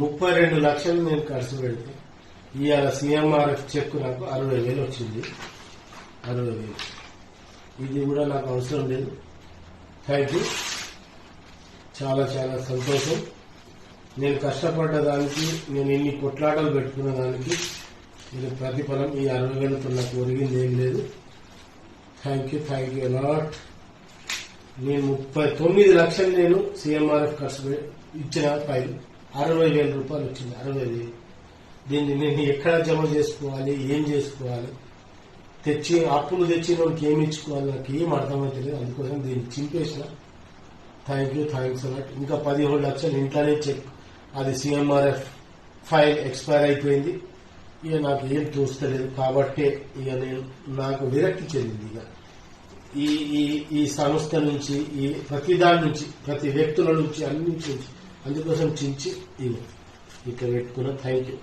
ముప్పై రెండు లక్షలు నేను ఖర్చు పెడితే. ఇవాళ సీఎంఆర్ఎఫ్ చెక్ నాకు అరవై వేలు వచ్చింది. అరవై వేలు. ఇది కూడా నాకు అవసరం లేదు. థ్యాంక్ యూ చాలా చాలా సంతోషం. నేను కష్టపడ్డ దానికి నేను ఇన్ని కొట్లాటలు పెట్టుకున్న దానికి నేను ప్రతిఫలం ఈ అరవై వేలతో నాకు ఒరిగింది ఏం లేదు. Thank you thank you lot నేను ముప్పై తొమ్మిది లక్షలు నేను సీఎంఆర్ఎఫ్ ఖర్చు ఇచ్చిన ఫైల్. అరవై వేల రూపాయలు వచ్చింది అరవై వేలు. దీన్ని నేను ఎక్కడ జమ చేసుకోవాలి ఏం చేసుకోవాలి? తెచ్చి అప్పులు తెచ్చిన వాళ్ళకి ఏమి ఇచ్చుకోవాలి? నాకు ఏం అర్థమైతలేదు. అందుకోసం దీన్ని చింపేసిన. Thank you thanks a lot ఇంకా పదిహేడు లక్షలు ఇంట్లోనే చెక్. అది సీఎంఆర్ఎఫ్ ఫైల్ ఎక్స్పైర్ అయిపోయింది. ఇక నాకు ఏం చూస్తలేదు కాబట్టే ఇక నేను నాకు విరక్తి చెందింది ఇక. ఈ ఈ ఈ సంస్థ నుంచి ఈ ప్రతి దాని నుంచి ప్రతి వ్యక్తుల నుంచి అన్ని నుంచి అందుకోసం చించి ఇవి ఇక్కడ పెట్టుకున్న థ్యాంక్ యూ